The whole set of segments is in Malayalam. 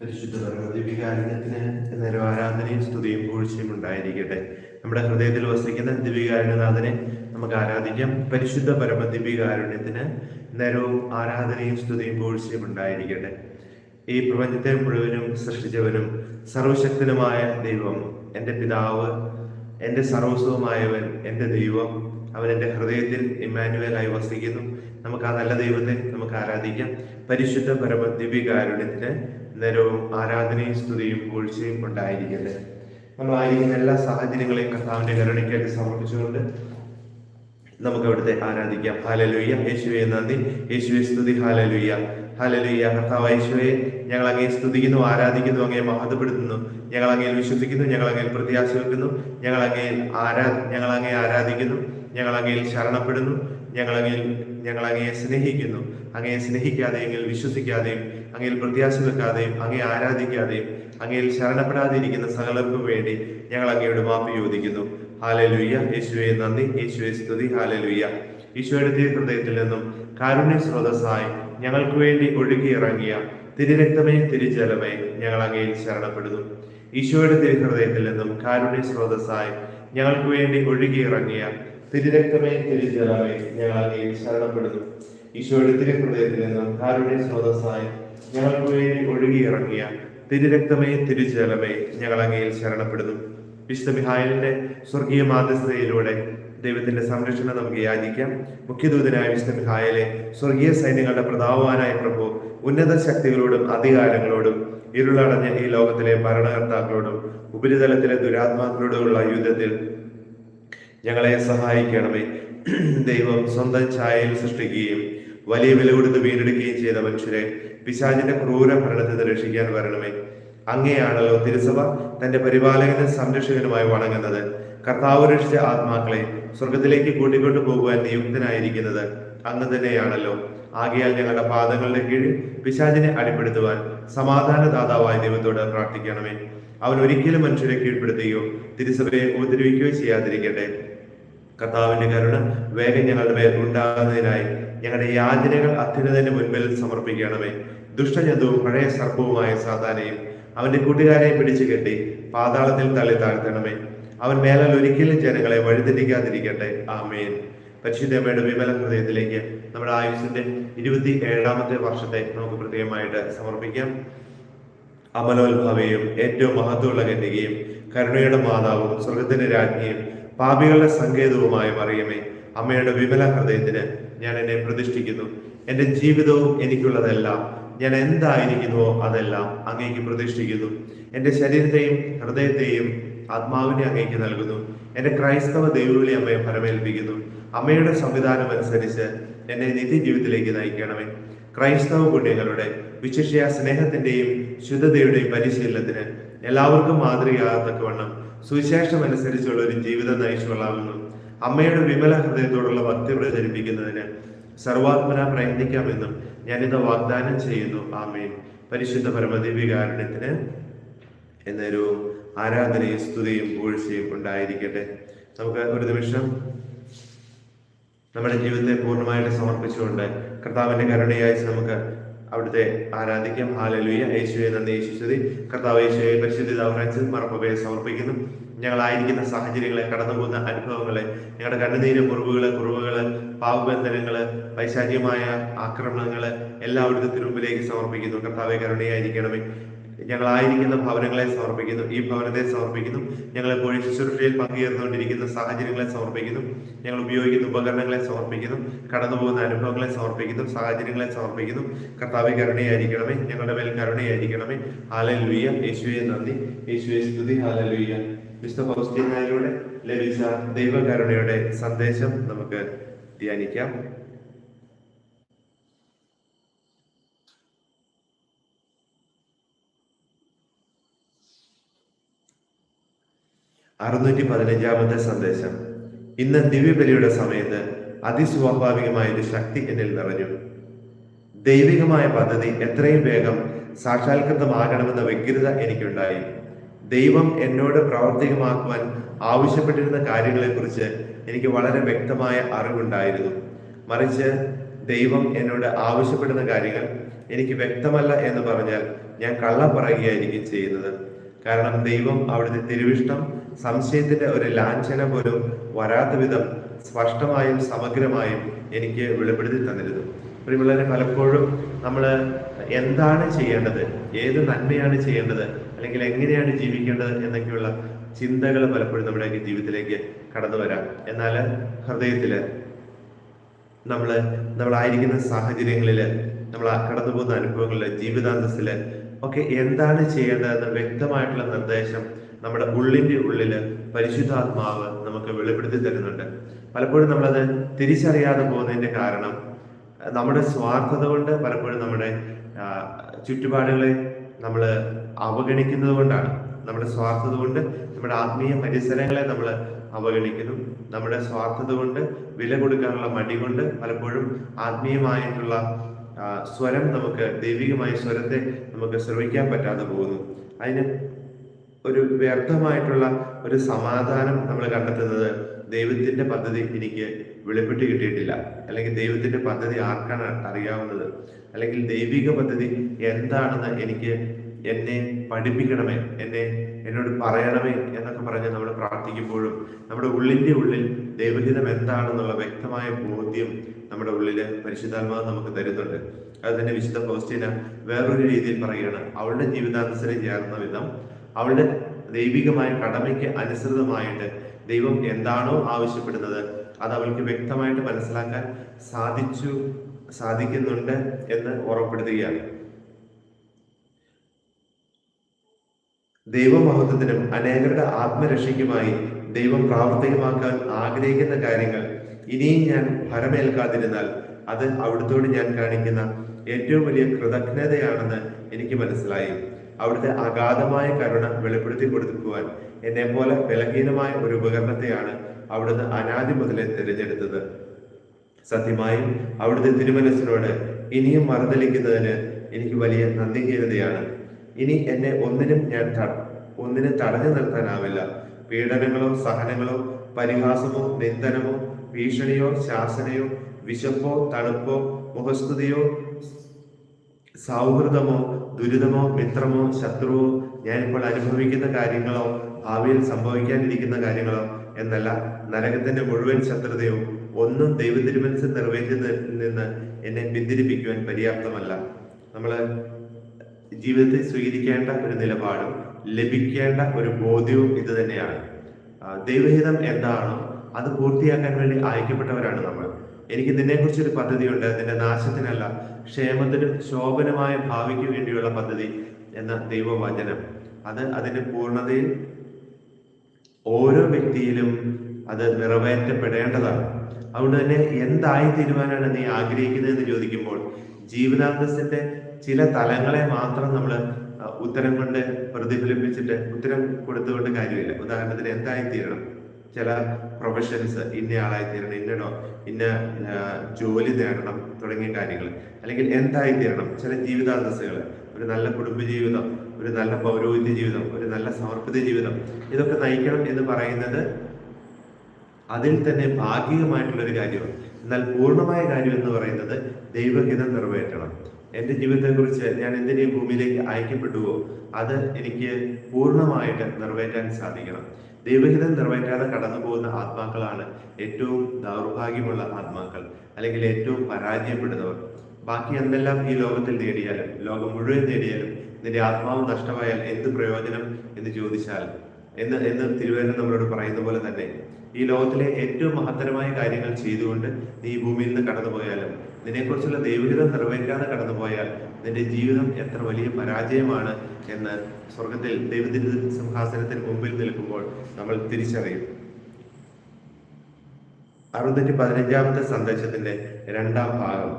പരിശുദ്ധ ആരാധനയും സ്തുതിയും പൂഴ്ചയും ഉണ്ടായിരിക്കട്ടെ. നമ്മുടെ ഹൃദയത്തിൽ വസിക്കുന്ന ദിവ്യകാരുണ്യനാഥനെ നമുക്ക് ആരാധിക്കാം. പരിശുദ്ധ പരമ ദിവ്യകാരുണ്യത്തിന് നേരവും ആരാധനയും സ്തുതിയും പൂഴ്ചയും ഉണ്ടായിരിക്കട്ടെ. ഈ പ്രപഞ്ചത്തെ മുഴുവനും സൃഷ്ടിച്ചവനും സർവശക്തനുമായ ദൈവം എന്റെ പിതാവ് എന്റെ സർവസ്വമായവൻ എന്റെ ദൈവം അവൻ എന്റെ ഹൃദയത്തിൽ ഇമ്മാനുവലായി വസിക്കുന്നു. നമുക്ക് ആ നല്ല ദൈവത്തെ നമുക്ക് ആരാധിക്കാം. പരിശുദ്ധ പരമ ദിവ്യകാരുണ്യത്തിന് നേരവും ആരാധനയും സ്തുതിയും പൂഴ്ചയും ഉണ്ടായിരിക്കട്ടെ. നമ്മളായിരിക്കുന്ന എല്ലാ സാഹചര്യങ്ങളെയും കർത്താവിന്റെ കരുണയ്ക്കായിട്ട് സമർപ്പിച്ചുകൊണ്ട് നമുക്ക് അവിടുത്തെ ആരാധിക്കാം. ഹാലലുയ്യ യേശുവെ നന്ദി. യേശുവെ സ്തുതി. ഹാലലുയ്യ ഹാലലുയ്യ കർത്താവ് യേശുവെ ഞങ്ങൾ അങ്ങേ സ്തുതിക്കുന്നു ആരാധിക്കുന്നു അങ്ങേ മഹത്വപ്പെടുത്തുന്നു. ഞങ്ങൾ അങ്ങയിൽ വിശ്വസിക്കുന്നു ഞങ്ങൾ അങ്ങനെ പ്രത്യാശ വെക്കുന്നു ഞങ്ങൾ അങ്ങനെ ആരാ ഞങ്ങൾ അങ്ങേ ആരാധിക്കുന്നു. ഞങ്ങൾ അങ്ങയിൽ ശരണപ്പെടുന്നു. ഞങ്ങൾ അങ്ങയിൽ ഞങ്ങൾ അങ്ങയെ സ്നേഹിക്കുന്നു. അങ്ങയെ സ്നേഹിക്കാതെയും വിശ്വസിക്കാതെയും അങ്ങയിൽ പ്രത്യാശ വെക്കാതെയും അങ്ങയെ ആരാധിക്കാതെയും അങ്ങയിൽ ശരണപ്പെടാതിരിക്കുന്ന സകലർക്കും വേണ്ടി ഞങ്ങൾ അങ്ങയോട് മാപ്പ് ചോദിക്കുന്നു. ഹാലലുയ്യ യേശുവെ നന്ദി. യേശുവെ സ്തുതി. ഹാലലുയ്യ ഈശോയുടെ തിരുഹൃദയത്തിൽ നിന്നും കാരുണ്യ സ്രോതസ്സായി ഞങ്ങൾക്ക് വേണ്ടി ഒഴുകിയിറങ്ങിയ തിരുരക്തമേ തിരുജലമേ ഞങ്ങൾ അങ്ങയിൽ ശരണപ്പെടുന്നു. ഈശോയുടെ തിരുഹൃദയത്തിൽ നിന്നും കാരുണ്യ സ്രോതസ്സായി ഞങ്ങൾക്ക് വേണ്ടി ഒഴുകിയിറങ്ങിയ തിരുരക്തമേ ഞങ്ങൾ അങ്ങയിൽ ശരണപ്പെടുന്നു. ഈശോയുടെ തിരുഹൃദയത്തിൽ നിന്നും കാരുടെ സ്രോതസ്സായി ഞങ്ങൾക്ക് വേണ്ടി ഒഴുകിയിറങ്ങിയ തിരുരക്തമേ ഞങ്ങൾ അങ്ങയിൽ ശരണപ്പെടുന്നു. വിശുദ്ധ മിഹായലിന്റെ സ്വർഗീയ മാധ്യസ്ഥതയിലൂടെ ദൈവത്തിന്റെ സംരക്ഷണം നമുക്ക് യാചിക്കാം. മുഖ്യദൂതനായ വിശുദ്ധ മിഹായലെ സ്വർഗീയ സൈന്യങ്ങളുടെ പ്രതാപവാനായ പ്രഭു ഉന്നത ശക്തികളോടും അധികാരങ്ങളോടും ഇരുളടഞ്ഞ ഈ ലോകത്തിലെ ഭരണകർത്താക്കളോടും ഉപരിതലത്തിലെ ദുരാത്മാക്കളോടുമുള്ള യുദ്ധത്തിൽ ഞങ്ങളെ സഹായിക്കണമേ. ദൈവം സ്വന്തം ഛായയിൽ സൃഷ്ടിക്കുകയും വലിയ വില കൊടുത്ത് വീണ്ടെടുക്കുകയും ചെയ്ത മനുഷ്യരെ പിശാചിന്റെ ക്രൂര ഭരണത്തിൽ രക്ഷിക്കാൻ വരണമേ. അങ്ങേയാണല്ലോ തിരുസഭ തന്റെ പരിപാലകനും സംരക്ഷകനുമായി വണങ്ങുന്നത്. കർത്താവ് രക്ഷിച്ച ആത്മാക്കളെ സ്വർഗത്തിലേക്ക് കൂട്ടിക്കൊണ്ടു പോകുവാൻ നിയുക്തനായിരിക്കുന്നത് അന്ന് തന്നെയാണല്ലോ. ആകയാൽ ഞങ്ങളുടെ പാദങ്ങളുടെ കീഴിൽ പിശാചിനെ അടിപ്പെടുത്തുവാൻ സമാധാന ദാതാവായ ദൈവത്തോട് പ്രാർത്ഥിക്കണമേ. അവൻ ഒരിക്കലും മനുഷ്യരെ കീഴ്പ്പെടുത്തുകയോ തിരുസഭയെ ഉപദ്രവിക്കുകയോ ചെയ്യാതിരിക്കട്ടെ. കർത്താവിന്റെ കരുണ വേഗം ഞങ്ങളുടെ മേൽ ഉണ്ടാകുന്നതിനായി ഞങ്ങളുടെ യാചനകൾ അത്യുന്നതന്റെ മുൻപിൽ സമർപ്പിക്കണമേ. ദുഷ്ടജന്തുവും പഴയ സർപ്പവുമായ സാധാനയും അവന്റെ കൂട്ടുകാരെ പിടിച്ചു കെട്ടി പാതാളത്തിൽ തള്ളി താഴ്ത്തണമേ. അവൻ മേലാൽ ഒരിക്കലും ജനങ്ങളെ വഴിതെറ്റിക്കാതിരിക്കട്ടെ. ആമേൻ. പരിശുദ്ധമ്മയുടെ വിമല ഹൃദയത്തിലേക്ക് നമ്മുടെ ആയുസിന്റെ ഇരുപത്തി ഏഴാമത്തെ വർഷത്തെ നമുക്ക് പ്രത്യേകമായിട്ട് സമർപ്പിക്കാം. അമലോത്ഭവയും ഏറ്റവും മഹത്വമുള്ള കന്യകയും കരുണയുടെ മാതാവും സ്വർഗത്തിന്റെ രാജ്ഞിയും പാപികളുടെ സങ്കേതവുമായ മറിയമേ അമ്മയുടെ വിമല ഹൃദയത്തിന് ഞാൻ എന്നെ പ്രതിഷ്ഠിക്കുന്നു. എന്റെ ജീവിതവും എനിക്കുള്ളതെല്ലാം ഞാൻ എന്തായിരിക്കുന്നുവോ അതെല്ലാം അങ്ങേക്ക് പ്രതിഷ്ഠിക്കുന്നു. എന്റെ ശരീരത്തെയും ഹൃദയത്തെയും ആത്മാവിനെ അങ്ങേക്ക് നൽകുന്നു. എന്റെ ക്രൈസ്തവ ദൈവവിളി അമ്മയെ ഫലമേൽപ്പിക്കുന്നു അമ്മയുടെ സംവിധാനം അനുസരിച്ച് എന്നെ നിത്യജീവിതത്തിലേക്ക് നയിക്കണമേ. ക്രൈസ്തവ പുണ്യങ്ങളുടെ വിശിഷ്യ സ്നേഹത്തിന്റെയും ശുദ്ധതയുടെയും പരിശീലനത്തിന് എല്ലാവർക്കും മാതൃകയാകത്തക്കവണ്ണം സുവിശേഷം അനുസരിച്ചുള്ള ഒരു ജീവിതം നയിച്ചുകൊള്ളാമെന്നും അമ്മയുടെ വിമല ഹൃദയത്തോടുള്ള ഭക്തി പ്രചരിപ്പിക്കുന്നതിന് സർവാത്മന പ്രയത്നിക്കാമെന്നും ഞാനിത് വാഗ്ദാനം ചെയ്യുന്നു. ആമേൻ. പരിശുദ്ധ പരമദിവികാരുണ്യത്തിന് എന്നൊരു ആരാധനയും സ്തുതിയും പൂഴ്ചയും ഉണ്ടായിരിക്കട്ടെ. നമുക്ക് ഒരു നിമിഷം നമ്മുടെ ജീവിതത്തെ പൂർണമായിട്ട് സമർപ്പിച്ചുകൊണ്ട് കർത്താവിന്റെ കരുണയായി നമുക്ക് അവിടുത്തെ ആരാധിക്കാം. ഹാലലുയ യേശുവെ നന്ദി. യേശുശ്വതി കർത്താവ് യേശുവെ പരിശുദ്ധി ഫ്രാൻസിസ് മറപ്പവയെ സമർപ്പിക്കുന്നു. ഞങ്ങളായിരിക്കുന്ന സാഹചര്യങ്ങളെ കടന്നു പോകുന്ന അനുഭവങ്ങളെ ഞങ്ങളുടെ കണ്ണുനീര് മുറിവുകൾ കുറവുകൾ പാവബന്ധനങ്ങൾ പൈശാചികമായ ആക്രമണങ്ങൾ എല്ലാം അവിടുത്തെ തിരുമുമ്പിലേക്ക് സമർപ്പിക്കുന്നു. കർത്താവെ കരുണയായിരിക്കണമേ. ഞങ്ങളായിരിക്കുന്ന ഭവനങ്ങളെ സമർപ്പിക്കുന്നു. ഈ ഭവനത്തെ സമർപ്പിക്കുന്നു. ഞങ്ങളെ എപ്പോഴും ശുശ്രൂഷയിൽ പങ്കുചേർന്നുകൊണ്ടിരിക്കുന്ന സാഹചര്യങ്ങളെ സമർപ്പിക്കുന്നു. ഞങ്ങൾ ഉപയോഗിക്കുന്ന ഉപകരണങ്ങളെ സമർപ്പിക്കുന്നു. കടന്നുപോകുന്ന അനുഭവങ്ങളെ സമർപ്പിക്കുന്നു. സാഹചര്യങ്ങളെ സമർപ്പിക്കുന്നു. കർത്താവ് കരുണയായിരിക്കണമേ. ഞങ്ങളുടെ മേൽ കരുണയായിരിക്കണമേ. ഹാലലുയ്യ യേശുവെ നന്ദി. യേശുവെ സ്തുതി. ഹാലലുയ്യ വിശുദ്ധ ഫൗസ്റ്റീനായിലൂടെ ലഭിച്ച ദൈവകരുണയുടെ സന്ദേശം നമുക്ക് ധ്യാനിക്കാം. അറുന്നൂറ്റി പതിനഞ്ചാമത്തെ സന്ദേശം. ഇന്ന് ദിവ്യബലിയുടെ സമയത്ത് അതിസ്വാഭാവികമായ ഒരു ശക്തി എന്നിൽ നിറഞ്ഞു. ദൈവികമായ പദ്ധതി എത്രയും വേഗം സാക്ഷാത്കൃതമാകണമെന്ന വ്യഗ്രത എനിക്കുണ്ടായി. ദൈവം എന്നോട് പ്രാവർത്തികമാക്കുവാൻ ആവശ്യപ്പെട്ടിരുന്ന കാര്യങ്ങളെക്കുറിച്ച് എനിക്ക് വളരെ വ്യക്തമായ അറിവുണ്ടായിരുന്നു. മറിച്ച് ദൈവം എന്നോട് ആവശ്യപ്പെടുന്ന കാര്യങ്ങൾ എനിക്ക് വ്യക്തമല്ല എന്ന് പറഞ്ഞാൽ ഞാൻ കള്ളം പറയുകയായിരിക്കും ചെയ്യുന്നത്. കാരണം ദൈവം അവിടുത്തെ തിരുവിഷ്ടം സംശയത്തിന്റെ ഒരു ലാഞ്ചന പോലും വരാത്ത വിധം സ്പഷ്ടമായും സമഗ്രമായും എനിക്ക് വെളിപ്പെടുത്തി തന്നിരുന്നു. പ്രിയമുള്ളവരെ പലപ്പോഴും നമ്മൾ എന്താണ് ചെയ്യേണ്ടത്? ഏത് നന്മയാണ് ചെയ്യേണ്ടത്? അല്ലെങ്കിൽ എങ്ങനെയാണ് ജീവിക്കേണ്ടത്? എന്നൊക്കെയുള്ള ചിന്തകൾ പലപ്പോഴും നമ്മുടെ ജീവിതത്തിലേക്ക് കടന്നു വരാം. എന്നാൽ ഹൃദയത്തിൽ നമ്മൾ നമ്മളായിരിക്കുന്ന സാഹചര്യങ്ങളിൽ നമ്മൾ കടന്നു പോകുന്ന അനുഭവങ്ങളിൽ ജീവിതാന്തസ്സിൽ ഒക്കെ എന്താണ് ചെയ്യേണ്ടതെന്ന് വ്യക്തമായിട്ടുള്ള നിർദ്ദേശം നമ്മുടെ ഉള്ളിന്റെ ഉള്ളിൽ പരിശുദ്ധാത്മാവ് നമുക്ക് വെളിപ്പെടുത്തി തരുന്നുണ്ട്. പലപ്പോഴും നമ്മളത് തിരിച്ചറിയാതെ പോകുന്നതിന്റെ കാരണം നമ്മുടെ സ്വാർത്ഥത കൊണ്ട് പലപ്പോഴും നമ്മുടെ ചുറ്റുപാടുകളെ നമ്മൾ അവഗണിക്കുന്നത് കൊണ്ടാണ്. നമ്മുടെ സ്വാർത്ഥത കൊണ്ട് നമ്മുടെ ആത്മീയ പരിസരങ്ങളെ നമ്മൾ അവഗണിക്കുന്നു. നമ്മുടെ സ്വാർത്ഥത കൊണ്ട് വില കൊടുക്കാനുള്ള മടി കൊണ്ട് പലപ്പോഴും ആത്മീയമായിട്ടുള്ള സ്വരം നമുക്ക് ദൈവികമായ സ്വരത്തെ നമുക്ക് ശ്രവിക്കാൻ പറ്റാതെ പോകുന്നു. അതിന് ഒരു വ്യർത്ഥമായിട്ടുള്ള ഒരു സമാധാനം നമ്മൾ കണ്ടെത്തുന്നത് ദൈവത്തിന്റെ പദ്ധതി എനിക്ക് വെളിപ്പെട്ട് കിട്ടിയിട്ടില്ല. അല്ലെങ്കിൽ ദൈവത്തിന്റെ പദ്ധതി ആർക്കാണ് അറിയാവുന്നത്? അല്ലെങ്കിൽ ദൈവിക പദ്ധതി എന്താണെന്ന് എനിക്ക് എന്നെ പഠിപ്പിക്കണമേ എന്നെ എന്നോട് പറയണമേ എന്നൊക്കെ പറഞ്ഞ് നമ്മൾ പ്രാർത്ഥിക്കുമ്പോഴും നമ്മുടെ ഉള്ളിന്റെ ഉള്ളിൽ ദൈവഹിതം എന്താണെന്നുള്ള വ്യക്തമായ ബോധ്യം നമ്മുടെ ഉള്ളിൽ പരിശുദ്ധാത്മാവ് നമുക്ക് തരുന്നുണ്ട്. അത് തന്നെ വിശുദ്ധ ഫൗസ്റ്റീന വേറൊരു രീതിയിൽ പറയുകയാണ്. അവളുടെ ജീവിതാന്തസരം ചേർന്ന വിധം അവളുടെ ദൈവികമായ കടമയ്ക്ക് അനുസൃതമായിട്ട് ദൈവം എന്താണോ ആവശ്യപ്പെടുന്നത് അത് അവൾക്ക് വ്യക്തമായിട്ട് മനസ്സിലാക്കാൻ സാധിച്ചു സാധിക്കുന്നുണ്ട് എന്ന് ഉറപ്പെടുത്തുകയാണ്. ദൈവമഹത്വത്തിനും അനേകരുടെ ആത്മരക്ഷയ്ക്കുമായി ദൈവം പ്രാവർത്തികമാക്കാൻ ആഗ്രഹിക്കുന്ന കാര്യങ്ങൾ ഇനിയും ഞാൻ ഭരമേൽക്കാതിരുന്നാൽ അത് അവിടുത്തോട് ഞാൻ കാണിക്കുന്ന ഏറ്റവും വലിയ കൃതജ്ഞതയാണെന്ന് എനിക്ക് മനസ്സിലായി. അവിടുത്തെ അഗാധമായ കരുണ വെളിപ്പെടുത്തി കൊടുക്കുവാൻ എന്നെ പോലെ ബലഹീനമായ ഒരു ഉപകരണത്തെയാണ് അവിടുന്ന് അനാദി മുതലേ തിരഞ്ഞെടുത്തത്. സത്യമായും അവിടുത്തെ തിരുമനസ്സിനോട് ഇനിയും മറുതലിക്കുന്നതിന് എനിക്ക് വലിയ നന്ദിഹീനതയാണ് ഇനി എന്നെ ഒന്നിനും ഞാൻ ഒന്നിനും തടഞ്ഞു നിർത്താനാവില്ല. പീഡനങ്ങളോ സഹനങ്ങളോ പരിഹാസമോ നിന്ദനമോ ഭീഷണിയോ ശാസനയോ വിശപ്പോ തണുപ്പോ മുഖസ്തുതിയോ സൗഹൃദമോ ദുരിതമോ മിത്രമോ ശത്രുവോ ഞാനിപ്പോൾ അനുഭവിക്കുന്ന കാര്യങ്ങളോ ഭാവിയിൽ സംഭവിക്കാനിരിക്കുന്ന കാര്യങ്ങളോ എന്നല്ല. നരകത്തിന്റെ മുഴുവൻ ശത്രുതയോ ഒന്നും ദൈവതിരുമനസ് നിറവേറ്റുന്നതിൽ നിന്ന് എന്നെ പിന്തിരിപ്പിക്കുവാൻ പര്യാപ്തമല്ല. നമ്മൾ ജീവിതത്തിൽ സ്വീകരിക്കേണ്ട ഒരു നിലപാടും ലഭിക്കേണ്ട ഒരു ബോധ്യവും ഇത് തന്നെയാണ്. ദൈവഹിതം എന്താണോ അത് പൂർത്തിയാക്കാൻ വേണ്ടി അയക്കപ്പെട്ടവരാണ് നമ്മൾ. എനിക്ക് നിന്നെക്കുറിച്ചൊരു പദ്ധതിയുണ്ട്. നിന്റെ നാശത്തിനല്ല ക്ഷേമത്തിനും ശോഭനമായ ഭാവിക്ക് വേണ്ടിയുള്ള പദ്ധതി എന്ന ദൈവവചനം. അത് അതിന്റെ പൂർണതയിൽ ഓരോ വ്യക്തിയിലും അത് നിറവേറ്റപ്പെടേണ്ടതാണ്. അതുകൊണ്ട് തന്നെ എന്തായി തീരുമാനമാണ് നീ ആഗ്രഹിക്കുന്നത് എന്ന് ചോദിക്കുമ്പോൾ ജീവിതാന്തസ്സിന്റെ ചില തലങ്ങളെ മാത്രം നമ്മൾ ഉത്തരം കൊണ്ട് പ്രതിഫലിപ്പിച്ചിട്ട് ഉത്തരം കൊടുത്തുകൊണ്ട് കാര്യമില്ല. ഉദാഹരണത്തിന് എന്തായി തീരണം ചില പ്രൊഫഷൻസ് ഇന്ന ആളായി തീരണം ഇന്ന ഡോ ഇന്ന ജോലി നേടണം തുടങ്ങിയ കാര്യങ്ങൾ. അല്ലെങ്കിൽ എന്തായി തീരണം ചില ജീവിതാന്തസ്സുകൾ ഒരു നല്ല കുടുംബജീവിതം ഒരു നല്ല പൗരോഹിത്യ ജീവിതം ഒരു നല്ല സമർപ്പിത ജീവിതം ഇതൊക്കെ നയിക്കണം എന്ന് പറയുന്നത് അതിൽ തന്നെ ഭാഗികമായിട്ടുള്ള ഒരു കാര്യമാണ്. എന്നാൽ പൂർണമായ കാര്യം എന്ന് പറയുന്നത് ദൈവഹിതം നിറവേറ്റണം. എന്റെ ജീവിതത്തെക്കുറിച്ച് ഞാൻ എന്തിനേയും ഭൂമിയിലേക്ക് അയക്കപ്പെട്ടുവോ അത് എനിക്ക് പൂർണമായിട്ട് നിറവേറ്റാൻ സാധിക്കണം. ദൈവഹിതം നിറവേറ്റാതെ കടന്നു പോകുന്ന ആത്മാക്കളാണ് ഏറ്റവും ദൗർഭാഗ്യമുള്ള ആത്മാക്കൾ അല്ലെങ്കിൽ ഏറ്റവും പരാജയപ്പെടുന്നവർ. ബാക്കി എന്തെല്ലാം ഈ ലോകത്തിൽ നേടിയാലും ലോകം മുഴുവൻ നേടിയാലും നിന്റെ ആത്മാവ് നഷ്ടമായാൽ എന്ത് പ്രയോജനം എന്ന് ചോദിച്ചാൽ എന്ന് എന്ന് തിരുവേദന നമ്മളോട് പറയുന്ന പോലെ തന്നെ ഈ ലോകത്തിലെ ഏറ്റവും മഹത്തരമായ കാര്യങ്ങൾ ചെയ്തുകൊണ്ട് നീ ഭൂമിയിൽ നിന്ന് കടന്നുപോയാലും നിന്നെക്കുറിച്ചുള്ള ദൈവഹിതം നിറവേറ്റാതെ കടന്നുപോയാൽ നിന്റെ ജീവിതം എത്ര വലിയ പരാജയമാണ് എന്ന് സ്വർഗത്തിൽ ദൈവത്തിന്റെ സിംഹാസനത്തിന് മുമ്പിൽ നിൽക്കുമ്പോൾ നമ്മൾ തിരിച്ചറിയും. അറുന്നൂറ്റി പതിനഞ്ചാമത്തെ സന്ദേശത്തിന്റെ രണ്ടാം ഭാഗം.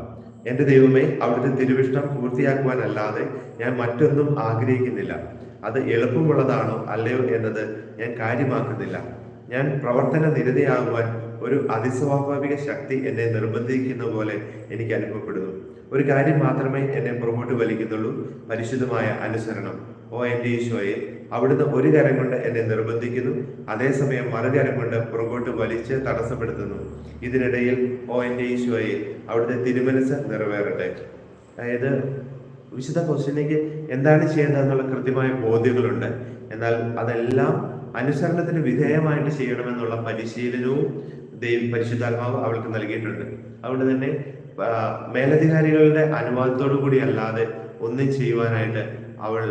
എന്റെ ദൈവമേ അവിടുത്തെ തിരുവിഷ്ടം പൂർത്തിയാക്കുവാനല്ലാതെ ഞാൻ മറ്റൊന്നും ആഗ്രഹിക്കുന്നില്ല. അത് എളുപ്പമുള്ളതാണോ അല്ലയോ എന്നത് ഞാൻ കാര്യമാക്കുന്നില്ല. ഞാൻ പ്രവർത്തന നിരതയാകുവാൻ ഒരു അതിസ്വാഭാവിക ശക്തി എന്നെ നിർബന്ധിക്കുന്ന പോലെ എനിക്ക് അനുഭവപ്പെടുന്നു. ഒരു കാര്യം മാത്രമേ എന്നെ പുറകോട്ട് വലിക്കുന്നുള്ളൂ പരിശുദ്ധമായ അനുസരണം. ഓ എന്റെ ഈശോയെ അവിടുന്ന് ഒരു കരം കൊണ്ട് എന്നെ നിർബന്ധിക്കുന്നു അതേസമയം മറുകരം കൊണ്ട് പുറകോട്ട് വലിച്ച് തടസ്സപ്പെടുത്തുന്നു. ഇതിനിടയിൽ ഓ എന്റെ ഈശോയെ അവിടുത്തെ തിരുമനസ് നിറവേറട്ടെ. അതായത് വിശുദ്ധ ക്വസ്റ്റ്യനിലേക്ക് എന്താണ് ചെയ്യേണ്ടതെന്നുള്ള കൃത്യമായ ബോധ്യങ്ങളുണ്ട്. എന്നാൽ അതെല്ലാം അനുസരണത്തിന് വിധേയമായിട്ട് ചെയ്യണമെന്നുള്ള പരിശീലനവും ദൈവ പരിശുദ്ധാത്മാവ് അവൾക്ക് നൽകിയിട്ടുണ്ട്. അതുകൊണ്ട് തന്നെ മേലധികാരികളുടെ അനുവാദത്തോടു കൂടി അല്ലാതെ ഒന്നും ചെയ്യുവാനായിട്ട് അവൾ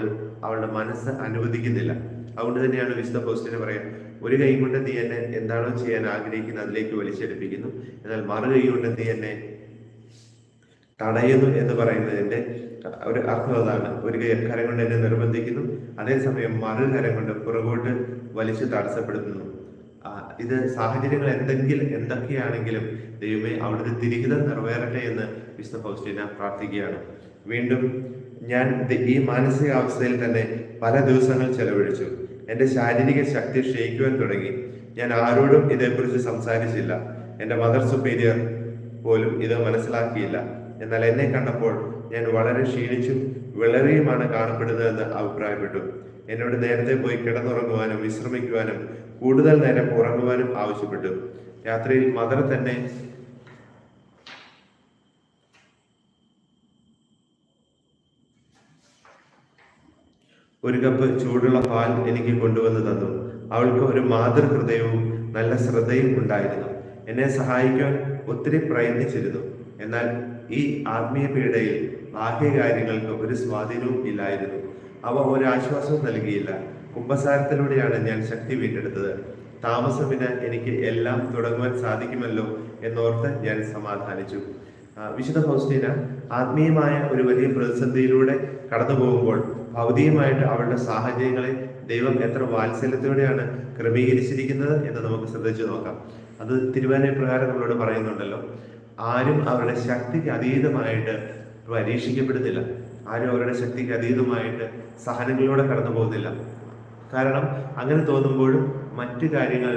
അവളുടെ മനസ്സ് അനുവദിക്കുന്നില്ല. അതുകൊണ്ട് തന്നെയാണ് വിശുദ്ധ പോസ്റ്റിന് പറയാം ഒരു കൈ കൊണ്ട് നീ എന്നെ എന്താണോ ചെയ്യാൻ ആഗ്രഹിക്കുന്നത് അതിലേക്ക് വലിച്ചെടുപ്പിക്കുന്നു. എന്നാൽ മറു കൈ കൊണ്ട് നീ എന്നെ തടയുന്നു എന്ന് പറയുന്നതിന്റെ ഒരു അർത്ഥം അതാണ്. ഒരു കരം കൊണ്ട് എന്നെ നിർബന്ധിക്കുന്നു. അതേസമയം മറു കരം കൊണ്ട് പുറകോട്ട് വലിച്ചു തടസ്സപ്പെടുത്തുന്നു. ഇത് സാഹചര്യങ്ങൾ എന്തെങ്കിലും എന്തൊക്കെയാണെങ്കിലും ദൈവമേ അവിടുത്തെ തിരിഹിതം നിറവേറട്ടെ എന്ന് വിശുദ്ധ ഫൗസ്റ്റീന പ്രാർത്ഥിക്കുകയാണ്. വീണ്ടും ഞാൻ ഈ മാനസികാവസ്ഥയിൽ തന്നെ പല ദിവസങ്ങൾ ചെലവഴിച്ചു. എന്റെ ശാരീരിക ശക്തി ക്ഷയിക്കുവാൻ തുടങ്ങി. ഞാൻ ആരോടും ഇതേക്കുറിച്ച് സംസാരിച്ചില്ല. എന്റെ മദർ സുപ്പീരിയർ പോലും ഇത് മനസ്സിലാക്കിയില്ല. എന്നാൽ എന്നെ കണ്ടപ്പോൾ ഞാൻ വളരെ ക്ഷീണിച്ചും വിളറിയുമാണ് കാണപ്പെടുന്നതെന്ന് അഭിപ്രായപ്പെട്ടു. എന്നോട് നേരത്തെ പോയി കിടന്നുറങ്ങുവാനും വിശ്രമിക്കുവാനും കൂടുതൽ നേരം ഉറങ്ങുവാനും ആവശ്യപ്പെട്ടു. രാത്രിയിൽ മദർ തന്നെ ഒരു കപ്പ് ചൂടുള്ള പാൽ എനിക്ക് കൊണ്ടുവന്ന് തന്നു. അവൾക്ക് ഒരു മാതൃഹൃദയവും നല്ല ശ്രദ്ധയും ഉണ്ടായിരുന്നു. എന്നെ സഹായിക്കാൻ ഒത്തിരി പ്രയത്നിച്ചിരുന്നു. എന്നാൽ ഈ ആത്മീയ പീഡയിൽ ബാഹ്യ കാര്യങ്ങൾക്ക് ഒരു സ്വാധീനവും ഇല്ലായിരുന്നു. അവ ഒരു ആശ്വാസവും നൽകിയില്ല. കുംഭസാരത്തിലൂടെയാണ് ഞാൻ ശക്തി വീണ്ടെടുത്തത്. താമസമിന് എനിക്ക് എല്ലാം തുടങ്ങുവാൻ സാധിക്കുമല്ലോ എന്നോർത്ത് ഞാൻ സമാധാനിച്ചു. വിശുദ്ധ ഫൗസ്റ്റീന ആത്മീയമായ ഒരു വലിയ പ്രതിസന്ധിയിലൂടെ കടന്നു പോകുമ്പോൾ ഭൗതികമായിട്ട് അവളുടെ സാഹചര്യങ്ങളെ ദൈവം എത്ര വാത്സല്യത്തോടെയാണ് ക്രമീകരിച്ചിരിക്കുന്നത് എന്ന് നമുക്ക് ശ്രദ്ധിച്ചു നോക്കാം. അത് തിരുവനന്തപുരം പ്രകാരം നമ്മളോട് പറയുന്നുണ്ടല്ലോ ആരും അവരുടെ ശക്തിക്ക് അതീതമായിട്ട് പരീക്ഷിക്കപ്പെടുന്നില്ല. ആരും അവരുടെ ശക്തിക്ക് അതീതമായിട്ട് സഹനങ്ങളിലൂടെ കടന്നു പോകുന്നില്ല. കാരണം അങ്ങനെ തോന്നുമ്പോഴും മറ്റു കാര്യങ്ങൾ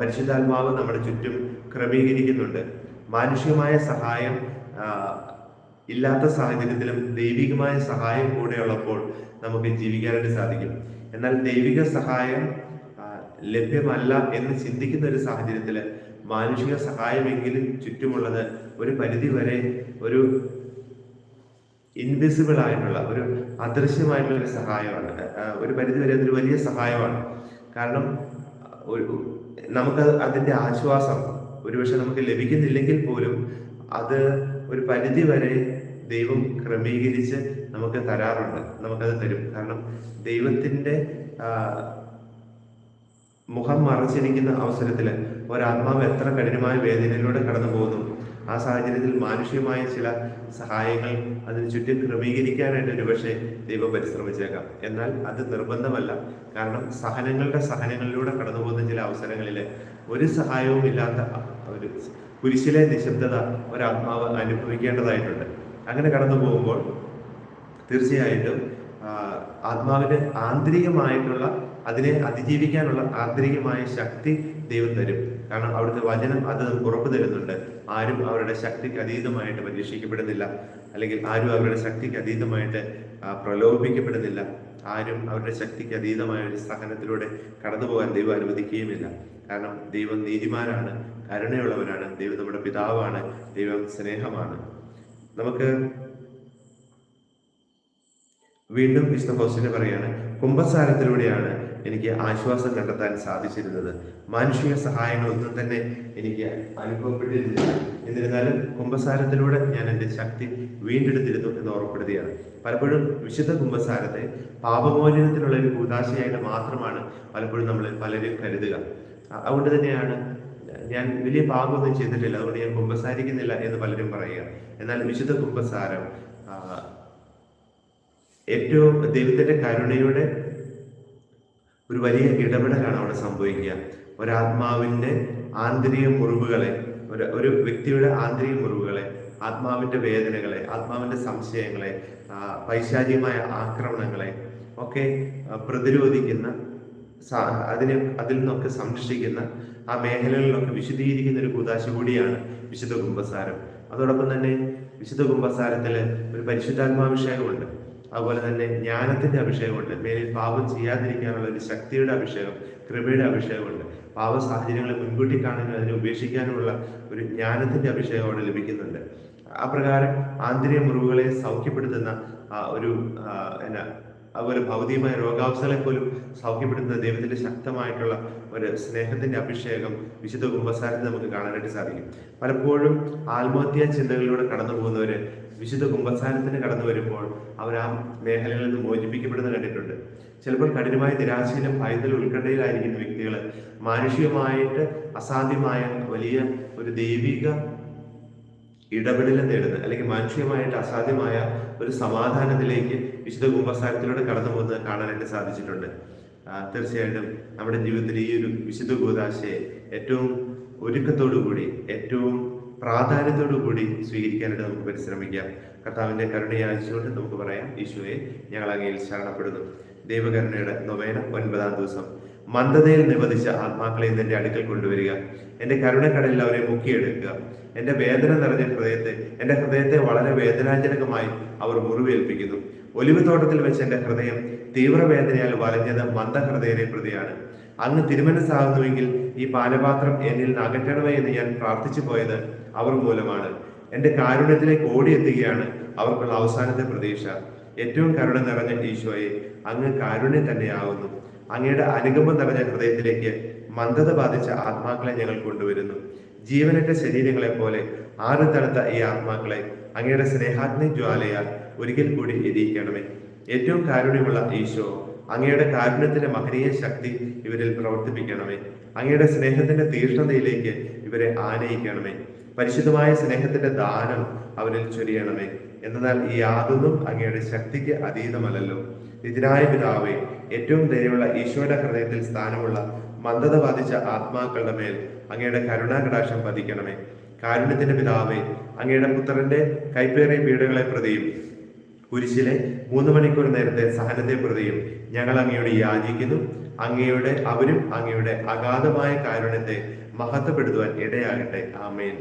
പരിശുദ്ധാത്മാവ് നമ്മുടെ ചുറ്റും ക്രമീകരിക്കുന്നുണ്ട്. മാനുഷികമായ സഹായം ഇല്ലാത്ത സാഹചര്യത്തിലും ദൈവികമായ സഹായം കൂടെ ഉള്ളപ്പോൾ നമുക്ക് ജീവിക്കാനായിട്ട് സാധിക്കും. എന്നാൽ ദൈവിക സഹായം ലഭ്യമല്ല എന്ന് ചിന്തിക്കുന്ന ഒരു സാഹചര്യത്തിൽ മാനുഷിക സഹായമെങ്കിലും ചുറ്റുമുള്ളത് ഒരു പരിധി വരെ ഒരു ഇൻവിസിബിൾ ആയിട്ടുള്ള ഒരു അദൃശ്യമായിട്ടുള്ള ഒരു സഹായമാണ്. ഒരു പരിധി വരെ അതൊരു വലിയ സഹായമാണ്. കാരണം ഒരു നമുക്ക് അതിന്റെ ആശ്വാസം ഒരുപക്ഷെ നമുക്ക് ലഭിക്കുന്നില്ലെങ്കിൽ പോലും അത് ഒരു പരിധി വരെ ദൈവം ക്രമീകരിച്ച് നമുക്ക് തരാറുണ്ട് നമുക്കത് തരും. കാരണം ദൈവത്തിന്റെ ആ, മുഖം മറച്ചിരിക്കുന്ന അവസരത്തിൽ ഒരാത്മാവ് എത്ര കഠിനമായ വേദനയിലൂടെ കടന്നു പോകുന്നു. ആ സാഹചര്യത്തിൽ മാനുഷികമായ ചില സഹായങ്ങൾ അതിന് ചുറ്റും ക്രമീകരിക്കാനായിട്ട് ഒരുപക്ഷെ ദൈവം പരിശ്രമിച്ചേക്കാം. എന്നാൽ അത് നിർബന്ധമല്ല. കാരണം സഹനങ്ങളുടെ സഹനങ്ങളിലൂടെ കടന്നു പോകുന്ന ചില അവസരങ്ങളിൽ ഒരു സഹായവും ഇല്ലാത്ത ഒരു കുരിശിലെ നിശബ്ദത ഒരാത്മാവ് അനുഭവിക്കേണ്ടതായിട്ടുണ്ട്. അങ്ങനെ കടന്നു പോകുമ്പോൾ തീർച്ചയായിട്ടും ആത്മാവിന്റെ ആത്മാവിന് ആന്തരികമായിട്ടുള്ള അതിനെ അതിജീവിക്കാനുള്ള ആന്തരികമായ ശക്തി ദൈവം തരും. കാരണം അവിടുത്തെ വചനം അത് ഉറപ്പ് തരുന്നുണ്ട്. ആരും അവരുടെ ശക്തിക്ക് അതീതമായിട്ട് പരീക്ഷിക്കപ്പെടുന്നില്ല. അല്ലെങ്കിൽ ആരും അവരുടെ ശക്തിക്ക് അതീതമായിട്ട് പ്രലോഭിക്കപ്പെടുന്നില്ല. ആരും അവരുടെ ശക്തിക്ക് അതീതമായ ഒരു സഹനത്തിലൂടെ കടന്നു പോകാൻ ദൈവം അനുവദിക്കുകയുമില്ല. കാരണം ദൈവം നീതിമാനാണ് കരുണയുള്ളവനാണ് ദൈവം നമ്മുടെ പിതാവാണ് ദൈവം സ്നേഹമാണ്. നമുക്ക് വീണ്ടും വിശുദ്ധ ഫൗസ്റ്റിനെ പറയാണ് കുംഭസാരത്തിലൂടെയാണ് എനിക്ക് ആശ്വാസം കണ്ടെത്താൻ സാധിച്ചിരുന്നത്. മാനുഷിക സഹായങ്ങളൊന്നും തന്നെ എനിക്ക് അനുഭവപ്പെട്ടിരുന്നില്ല. എന്നിരുന്നാലും കുംഭസാരത്തിലൂടെ ഞാൻ എന്റെ ശക്തി വീണ്ടെടുത്തിരുന്നു എന്ന് ഓർമ്മപ്പെടുത്തുകയാണ് പലപ്പോഴും വിശുദ്ധ കുംഭസാരത്തെ പാപമോചനത്തിനുള്ള ഒരു കൂതാശയായിട്ട് മാത്രമാണ് പലപ്പോഴും നമ്മൾ പലരും കരുതുക. അതുകൊണ്ട് തന്നെയാണ് ഞാൻ വലിയ പാപമൊന്നും ചെയ്തിട്ടില്ല. അതുകൊണ്ട് ഞാൻ കുംഭസാരിക്കുന്നില്ല എന്ന് പലരും പറയുക. എന്നാൽ വിശുദ്ധ കുംഭസാരം ഏറ്റവും ദൈവത്തിന്റെ കരുണയുടെ ഒരു വലിയ ഇടപെടലാണ് അവിടെ സംഭവിക്കുക. ഒരാത്മാവിന്റെ ആന്തരിക മുറിവുകളെ ഒരു ഒരു വ്യക്തിയുടെ ആന്തരിക മുറിവുകളെ ആത്മാവിന്റെ വേദനകളെ ആത്മാവിന്റെ സംശയങ്ങളെ പൈശാചികമായ ആക്രമണങ്ങളെ ഒക്കെ പ്രതിരോധിക്കുന്ന അതിനെ അതിൽ നിന്നൊക്കെ സംരക്ഷിക്കുന്ന ആ മേഖലകളിലൊക്കെ വിശദീകരിക്കുന്ന ഒരു കൂതാശ കൂടിയാണ് വിശുദ്ധ കുംഭസാരം. അതോടൊപ്പം തന്നെ വിശുദ്ധ കുംഭസാരത്തിൽ ഒരു പരിശുദ്ധാത്മാഭിഷേകമുണ്ട്. അതുപോലെ തന്നെ ജ്ഞാനത്തിന്റെ അഭിഷേകമുണ്ട്. മേലിൽ പാപം ചെയ്യാതിരിക്കാനുള്ള ഒരു ശക്തിയുടെ അഭിഷേകം കൃപയുടെ അഭിഷേകമുണ്ട്. പാപ സാഹചര്യങ്ങളെ മുൻകൂട്ടി കാണാനും അതിനെ ഉപേക്ഷിക്കാനുമുള്ള ഒരു ജ്ഞാനത്തിന്റെ അഭിഷേകം അവിടെ ലഭിക്കുന്നുണ്ട്. ആ പ്രകാരം ആന്തരിക മുറിവുകളെ സൗഖ്യപ്പെടുത്തുന്ന ഒരു എന്നാ അതുപോലെ ഭൗതികമായ രോഗാവസ്ഥകളെ പോലും സൗഖ്യപ്പെടുത്തുന്ന ദൈവത്തിന്റെ ശക്തമായിട്ടുള്ള ഒരു സ്നേഹത്തിന്റെ അഭിഷേകം വിശുദ്ധ കുംഭസാരത്തിൽ നമുക്ക് കാണാനായിട്ട് സാധിക്കും. പലപ്പോഴും ആത്മഹത്യാ ചിന്തകളിലൂടെ കടന്നു പോകുന്നവര് വിശുദ്ധ കുംഭസാരത്തിന് കടന്നു വരുമ്പോൾ അവർ ആ മേഖലകളിൽ നിന്ന് മോചിപ്പിക്കപ്പെടുന്നത് കണ്ടിട്ടുണ്ട്. ചിലപ്പോൾ കഠിനമായ നിരാശയിലും ഭയത്തിലും ഉത്കണ്ഠയിലായിരിക്കുന്ന വ്യക്തികൾ മാനുഷികമായിട്ട് അസാധ്യമായ വലിയ ഒരു ദൈവിക ഇടപെടൽ നേടുന്നത് അല്ലെങ്കിൽ മാനുഷികമായിട്ട് അസാധ്യമായ ഒരു സമാധാനത്തിലേക്ക് വിശുദ്ധ കുംഭസാരത്തിലൂടെ കടന്നു പോകുന്നത് കാണാനായിട്ട് സാധിച്ചിട്ടുണ്ട്. തീർച്ചയായിട്ടും നമ്മുടെ ജീവിതത്തിൽ ഈ ഒരു വിശുദ്ധ കൂതാശയെ ഏറ്റവും ഒരുക്കത്തോടു കൂടി ഏറ്റവും പ്രാധാന്യത്തോടു കൂടി സ്വീകരിക്കാനായിട്ട് നമുക്ക് പരിശ്രമിക്കാം. കർത്താവിന്റെ കരുണയാഴ്ചകൊണ്ട് നമുക്ക് പറയാം ഈശോയെ ഞങ്ങൾ അങ്ങയിൽ ശരണപ്പെടുന്നു. ദൈവകരുണയുടെ നൊവേന ഒൻപതാം ദിവസം. മന്ദതയിൽ നിവധിച്ച ആത്മാക്കളെ എന്റെ അടുക്കൽ കൊണ്ടുവരിക. എന്റെ കരുണക്കടലിൽ അവരെ മുക്കിയെടുക്കുക. എന്റെ വേദന നിറഞ്ഞ ഹൃദയത്തെ എന്റെ ഹൃദയത്തെ വളരെ വേദനാജനകമായി അവർ മുറിവേൽപ്പിക്കുന്നു. ഒലിവ് തോട്ടത്തിൽ വെച്ച് എന്റെ ഹൃദയം തീവ്രവേദനയാൽ വലഞ്ഞത് മന്ദഹൃദയനെ പ്രതിയാണ്. അങ്ങ് തിരുമനസ്സാകുന്നുവെങ്കിൽ ഈ പാനപാത്രം എന്നിൽ നിന്ന് അകറ്റണമേ എന്ന് ഞാൻ പ്രാർത്ഥിച്ചു പോയത് അവർ മൂലമാണ്. എന്റെ കാരുണ്യത്തിലേക്ക് ഓടിയെത്തുകയാണ് അവർക്കുള്ള അവസാനത്തെ പ്രതീക്ഷ. ഏറ്റവും കരുണ നിറഞ്ഞ ഈശോയെ അങ്ങ് കാരുണ്യം തന്നെയാവുന്നു അങ്ങയുടെ അനുഗമം നിറഞ്ഞ ഹൃദയത്തിലേക്ക് മന്ദത ബാധിച്ച ആത്മാക്കളെ ഞങ്ങൾ കൊണ്ടുവരുന്നു. ജീവനറ്റ ശരീരങ്ങളെ പോലെ ആറ് തണുത്ത ഈ ആത്മാക്കളെ അങ്ങയുടെ സ്നേഹാഗ്നി ജ്വാലയാൽ ഒരിക്കൽ കൂടി എരിയിക്കണമേ. ഏറ്റവും കാരുണ്യമുള്ള ഈശോ അങ്ങയുടെ കാരുണ്യത്തിന്റെ മഹനീയ ശക്തി ഇവരിൽ പ്രവർത്തിപ്പിക്കണമേ. അങ്ങയുടെ സ്നേഹത്തിന്റെ തീഷ്ണതയിലേക്ക് ഇവരെ ആനയിക്കണമേ. പരിശുദ്ധമായ സ്നേഹത്തിന്റെ ദാനം അവരിൽ ചൊരിയണമേ. എന്നാൽ ഈ യാതൊന്നും അങ്ങയുടെ ശക്തിക്ക് അതീതമല്ലല്ലോ. ഇതിനായ പിതാവേ ഏറ്റവും ധൈര്യമുള്ള ഈശോയുടെ ഹൃദയത്തിൽ സ്ഥാനമുള്ള മന്ദത ബാധിച്ച ആത്മാക്കളുടെ മേൽ അങ്ങയുടെ കരുണാകടാക്ഷം പതിക്കണമേ. കാരുണ്യത്തിന്റെ പിതാവേ അങ്ങയുടെ പുത്രന്റെ കൈപ്പേറിയ പീഡകളെ പ്രതിയും കുരിശിലെ മൂന്ന് മണിക്കൂർ നേരത്തെ സഹനത്തെ പ്രതിയും ഞങ്ങൾ അങ്ങയോട് യാചിക്കുന്നു. അങ്ങയുടെ അവരും അങ്ങയുടെ അഗാധമായ കാരുണ്യത്തെ മഹത്വപ്പെടുത്തുവാൻ ഇടയാകട്ടെ. ആമേൻ.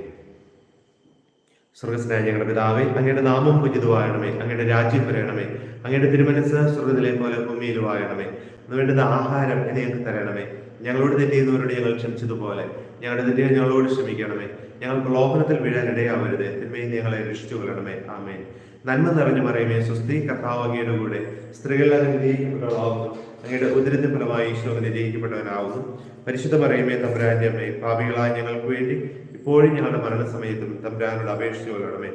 സ്വർഗസ്നായ ഞങ്ങളുടെ പിതാവേ അങ്ങയുടെ നാമം ഉചിതമായണമേ അങ്ങയുടെ രാജ്യം വരണമേ. അങ്ങയുടെ തിരുമനസ് സ്വർഗത്തിലെ പോലെ വായണമേ അത് വേണ്ടുന്ന ആഹാരം ഞങ്ങൾക്ക് തരണമേ. ഞങ്ങളോട് തെറ്റ് ഞങ്ങൾ ക്ഷമിച്ചതുപോലെ ഞങ്ങളുടെ തെറ്റുകൾ ഞങ്ങളോട് ക്ഷമിക്കണമേ. ഞങ്ങൾ പ്രലോഭനത്തിൽ വീഴാൻ ഇടയാവരുത് തിന്മയിൽ ഞങ്ങളെ രക്ഷിച്ചു കൊള്ളണമേ ആമേൻ. നന്മ നിറഞ്ഞു പറയുമേ സ്വസ്തി കർത്താവ് അങ്ങയുടെ കൂടെ. സ്ത്രീകളിൽ അങ്ങ് വിജയിക്കപ്പെട്ടവളാവുന്നു. അങ്ങയുടെ ഉദരത്തിന് ഫലമായി ഈശോ വിജയിക്കപ്പെട്ടവനാവുന്നു. പരിശുദ്ധ പറയുമേ തമ്പുരാന്റെ അമ്മേ പാപികളായ ഞങ്ങൾക്ക് വേണ്ടി ഇപ്പോഴും ഞങ്ങളുടെ മരണസമയത്തും തമ്പുരാനോട് അപേക്ഷിച്ചു കൊള്ളണമേ.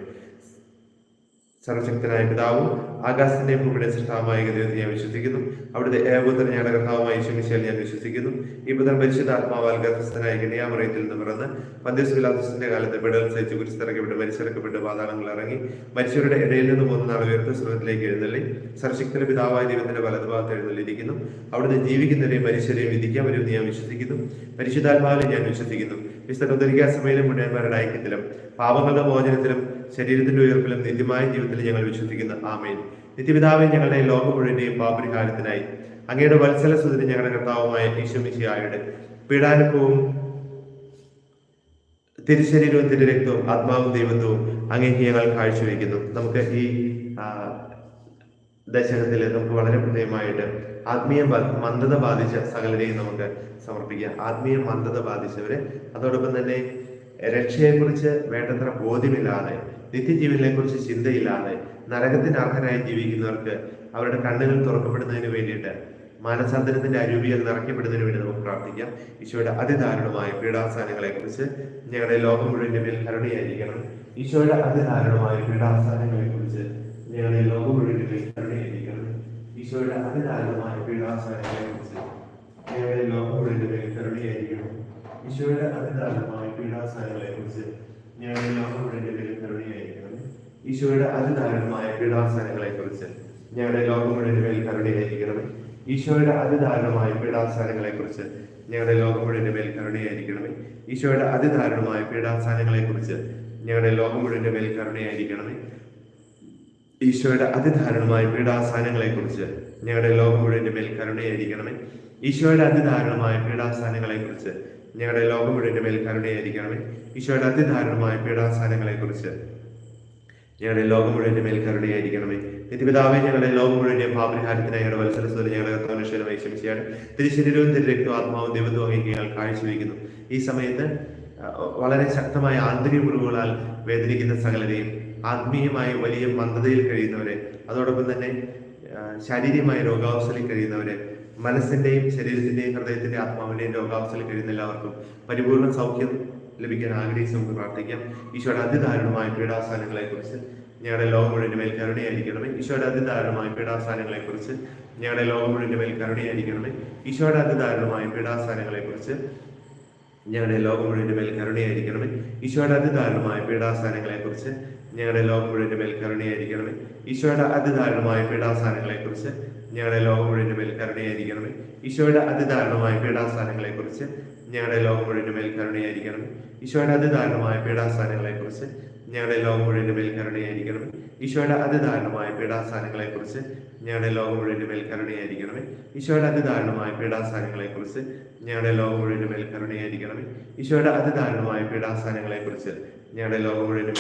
സർവശക്തനായ പിതാവും ആകാശത്തിന്റെ ഭൂമിയുടെ സൃഷ്ടാവുമായ ദൈവത്തെ ഞാൻ വിശ്വസിക്കുന്നു. അവിടുത്തെ ഏകോത്തര ഞങ്ങളുടെ കർത്താവുമായ യേശുമിശിയിൽ ഞാൻ വിശ്വസിക്കുന്നു. ഈ പുത്രൻ പരിശുദ്ധാത്മാവാൽ ഗർഭസ്ഥനായ ഗണിയാമറയത്തിൽ നിന്ന് പിറന്ന് പന്ത്യസുലാദസിന്റെ കാലത്ത് ബെഡൽ സഹിച്ച് കുരിശിറക്കപ്പെട്ട് മരിച്ചിറക്കപ്പെട്ട് പാതാളങ്ങൾ ഇറങ്ങി മരിച്ചവരുടെ ഇടയിൽ നിന്ന് പോകുന്ന നാൾ ഉയർത്ത സ്വർഗത്തിലേക്ക് എഴുന്നള്ളി. സർശക്തന്റെ പിതാവായ ദൈവത്തിന്റെ വലതുഭാഗത്ത് എഴുന്നള്ളിയിരിക്കുന്നു. അവിടുന്ന് ജീവിക്കുന്നവരെയും മനുഷ്യരെയും വിധിക്കാൻ വരുമെന്ന് ഞാൻ വിശ്വസിക്കുന്നു. പരിശുദ്ധാത്മാവിനെ ഞാൻ വിശ്വസിക്കുന്നു. വിസ്തൃതിരിക്കാൻ സമയത്തിലും മുന്നേന്മാരുടെ ഐക്യത്തിലും പാപങ്ങളുടെ മോചനത്തിലും ശരീരത്തിന്റെ ഉയർപ്പിലും നിത്യമായ ജീവിതത്തിൽ ഞങ്ങൾ വിശ്വസിക്കുന്ന. ആമേൻ. നിത്യപിതാവെ ഞങ്ങളുടെ ലോകം മുഴുവന്റെയും പാപരിഹാരത്തിനായി അങ്ങയുടെ വത്സല സുതിരി ഞങ്ങളുടെ കർത്താവുമായ ഈശ്വമിശിയായുടെ പീഡാനുഭവവും തിരുശരീരവും തിരുരക്തവും ആത്മാവും ദൈവത്വവും അങ്ങേക്ക് ഞങ്ങൾ കാഴ്ചവെക്കുന്നു നമുക്ക് ഈ ദശകത്തിൽ നമുക്ക് വളരെ പ്രത്യേകമായിട്ട് ആത്മീയ മന്ദത ബാധിച്ച സകലരെയും നമുക്ക് സമർപ്പിക്കാം. ആത്മീയ മന്ദത ബാധിച്ചവരെ. അതോടൊപ്പം തന്നെ രക്ഷയെക്കുറിച്ച് വേണ്ടത്ര ബോധ്യമില്ലാതെ നിത്യജീവനെ കുറിച്ച് ചിന്തയില്ലാതെ നരകത്തിന് അർഹരായി ജീവിക്കുന്നവർക്ക് അവരുടെ കണ്ണുകൾ തുറക്കപ്പെടുന്നതിന് വേണ്ടിയിട്ട് മാനസാന്തരത്തിന്റെ അരൂപികൾ നിറയ്ക്കപ്പെടുന്നതിന് വേണ്ടി നമുക്ക് പ്രാർത്ഥിക്കാം. ഈശോയുടെ അതിദാരുണമായ പീഡാസ്ഥാനങ്ങളെ കുറിച്ച് ഞങ്ങളുടെ ലോകം മുഴുവൻ മേൽ കരുണയായിരിക്കണം. ഈശോയുടെ അതിദാരുണമായ പീഡാസ്ഥാനങ്ങളെ കുറിച്ച് ഞങ്ങളുടെ ലോകം മുഴുവൻ കരുണയായിരിക്കണം ഈശോയുടെ അതിദാരുണമായ പീഡാസ്ഥാനങ്ങളെ കുറിച്ച് ഞങ്ങളുടെ ലോകം മുഴുവൻ കരുണയായിരിക്കണം ഈശോയുടെ അതിദാരുണമായ പീഡാസ്ഥാനങ്ങളെ കുറിച്ച് ഞങ്ങളുടെ ലോകം മുഴുവൻ കരുണയായിരിക്കണം ഈശോയുടെ അതിദാരുണമായ പീഡാസ്ഥാനങ്ങളെ കുറിച്ച് ഞങ്ങളുടെ ലോകം മുഴുവൻ മേൽ കരുണയായിരിക്കണമേ ഈശോയുടെ അതിദാരുണമായ പീഡാസ്ഥാനങ്ങളെ കുറിച്ച് ഞങ്ങളുടെ ലോകം മുഴുവൻ മേൽ കരുണയായിരിക്കണമേ ഈശോയുടെ അതിദാരുണമായ പീഡാസ്ഥാനങ്ങളെ കുറിച്ച് ഞങ്ങളുടെ ലോകം മുഴുവൻ മേൽ കരുണയായിരിക്കണമേ ഈശോയുടെ അതിധാരണമായ പീഡാസ്ഥാനങ്ങളെ കുറിച്ച് ഞങ്ങളുടെ ലോകം മുഴുവൻ മേൽ കരുണയായിരിക്കണമേ. ഈശോയുടെ അതിധാരണമായ പീഡാസ്ഥാനങ്ങളെ കുറിച്ച് ഞങ്ങളുടെ ലോകം മുഴുവന്റെ മേൽ കരുണയായിരിക്കണമേ. ഈശോയുടെ അതിധാരണമായ അതിദാരുണമായ പീഡാസ്ഥാനങ്ങളെക്കുറിച്ച് ഞങ്ങളുടെ ലോകം മുഴുവന്റെ മേൽ കരുണയായിരിക്കണമേ. നിത്യപിതാവെ ഞങ്ങളുടെ ലോകം മുഴുവൻ പാപരിഹാരത്തിനായി ഞങ്ങളുടെ വത്സരസ്വരം ഞങ്ങളുടെ കർത്താവിനുശീലമായി ശമിച്ചാണ് തിരുശരീരവും തിരുരക്തവും ആത്മാവും ദൈവത്വം ഞങ്ങൾ കാഴ്ചവെക്കുന്നു. ഈ സമയത്ത് വളരെ ശക്തമായ ആന്തരിക മുറിവുകളാൽ വേദനിക്കുന്ന സകലരെയും ആത്മീയമായ വലിയ മന്ദതയിൽ കഴിയുന്നവരെ അതോടൊപ്പം തന്നെ ശാരീരികമായ രോഗാവസ്ഥയിൽ കഴിയുന്നവരെ മനസ്സിന്റെയും ശരീരത്തിന്റെയും ഹൃദയത്തിന്റെയും ആത്മാവിന്റെയും രോഗാവസ്ഥയിൽ കഴിയുന്ന എല്ലാവർക്കും പരിപൂർണ സൗഖ്യം ലഭിക്കാൻ ആഗ്രഹിച്ച് നമുക്ക് പ്രാർത്ഥിക്കാം. ഈശോയുടെ അതിദാരുണമായ പീഡാസ്ഥാനങ്ങളെ കുറിച്ച് ഞങ്ങളുടെ ലോകം മുഴുവൻ മേൽ കരുണയായിരിക്കണമേ. ഈശോയുടെ അതിദാരുണമായ പീഡാസ്ഥാനങ്ങളെ കുറിച്ച് ഞങ്ങളുടെ ലോകം മുഴുവൻ മേൽ കരുണയായിരിക്കണമേ. ഈശോയുടെ അതിദാരുണമായ പീഡാസ്ഥാനങ്ങളെ കുറിച്ച് ഞങ്ങളുടെ ലോകം മുഴുവന്റെ മേൽ കരുണയായിരിക്കണമേ. ഈശോയുടെ അതിദാരുണമായ പീഡാസ്ഥാനങ്ങളെ കുറിച്ച് ഞങ്ങളുടെ ലോകം മുഴുവന്റെ മേൽ ഈശോയുടെ അതിദാരുണമായ പീഠാസ്ഥാനങ്ങളെക്കുറിച്ച് ഞങ്ങളുടെ ലോകം മുഴുവന്റെ മേൽ ഈശോയുടെ അതിദാരുണമായ പീഠാസ്ഥാനങ്ങളെക്കുറിച്ച് ഞങ്ങളുടെ ലോകം മുഴുവന്റെ മേൽ ഈശോയുടെ അതിദാരുണമായ പീഠാസ്ഥാനങ്ങളെക്കുറിച്ച് ഞങ്ങളുടെ ലോകം മുഴുവന്റെ മേൽ ഈശോയുടെ അതിദാരുണമായ പീഠാസ്ഥാനങ്ങളെക്കുറിച്ച് ഞങ്ങളുടെ ലോകം മുഴുവന്റെ മേൽ ഈശോയുടെ അതിദാരുണമായ പീഠാസ്ഥാനങ്ങളെക്കുറിച്ച് ഞങ്ങളുടെ ലോകം മുഴുവന്റെ മേൽ ഈശോയുടെ അതിദാരുണമായ പീഡാസ്ഥാനങ്ങളെ കുറിച്ച് ഞങ്ങളുടെ ലോകം മുഴുവനും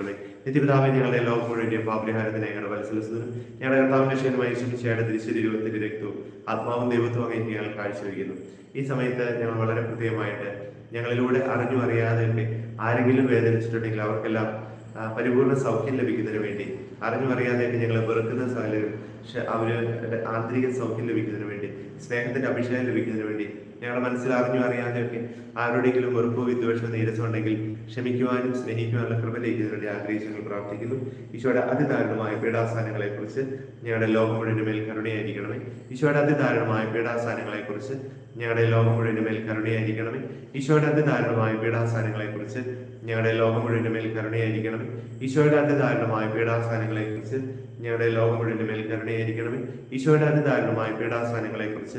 മേൽ നിത്യപിതാവ് ഞങ്ങളുടെ ലോകം മുഴുവനും പാപരിഹാരത്തിന് ഞങ്ങളുടെ വത്സലസ്വരം ഞങ്ങളുടെ കർത്താവിന്റെ ക്ഷേമമായി ശിക്ഷയുടെ രൂപത്തിന്റെ രക്തവും ആത്മാവും ദൈവത്വം അങ്ങേക്ക് ഞങ്ങൾ കാഴ്ചവെക്കുന്നു. ഈ സമയത്ത് ഞങ്ങൾ വളരെ പ്രത്യേകമായിട്ട് ഞങ്ങളിലൂടെ അറിഞ്ഞു അറിയാതെയൊക്കെ ആരെങ്കിലും വേദനിച്ചിട്ടുണ്ടെങ്കിൽ അവർക്കെല്ലാം പരിപൂർണ സൗഖ്യം ലഭിക്കുന്നതിന് വേണ്ടി അറിഞ്ഞു അറിയാതെയൊക്കെ ഞങ്ങളെ വെറുക്കുന്ന സാഹചര്യം അവർ ആന്തരിക സൗഖ്യം ലഭിക്കുന്നതിന് വേണ്ടി സ്നേഹത്തിന്റെ അഭിഷേകം ലഭിക്കുന്നതിന് വേണ്ടി ഞങ്ങളുടെ മനസ്സിൽ അറിഞ്ഞു അറിയാതെയൊക്കെ ആരുടെയെങ്കിലും വെറുപ്പോ വിദ്വേഷമോ നീരസം ഉണ്ടെങ്കിൽ ക്ഷമിക്കുവാനും സ്നേഹിക്കുവാനുള്ള കൃപ ലഭിക്കുന്നതിന് വേണ്ടി ആഗ്രഹിച്ച് പ്രാർത്ഥിക്കുന്നു. ഈശോയുടെ അതിദാരുണമായ പീഠാസ്ഥാനങ്ങളെ കുറിച്ച് ഞങ്ങളുടെ ലോകം മുഴുവൻ മേൽ കരുണയായിരിക്കണമേ. ഈശോയുടെ അതിദാരുണമായ പീഠാസ്ഥാനങ്ങളെ കുറിച്ച് ഞങ്ങളുടെ ലോകം മുഴുവൻ മേൽ കരുണയായിരിക്കണമേ. ഈശോയുടെ അതിദാരുണമായ പീഠാസ്ഥാനങ്ങളെ കുറിച്ച് ഞങ്ങളുടെ ലോകം മുഴുവൻ മേൽ കരുണയായിരിക്കണമേ. ഈശോയുടെ അതിദാരുണമായ പീഠാസ്ഥാനങ്ങളെ കുറിച്ച് ഞങ്ങളുടെ ലോകം മുഴുവൻ മേൽ കരുണയായിരിക്കണമേ. ഈശോയുടെ അതിദാരുണമായ പീഠാസ്ഥാനങ്ങളെ കുറിച്ച്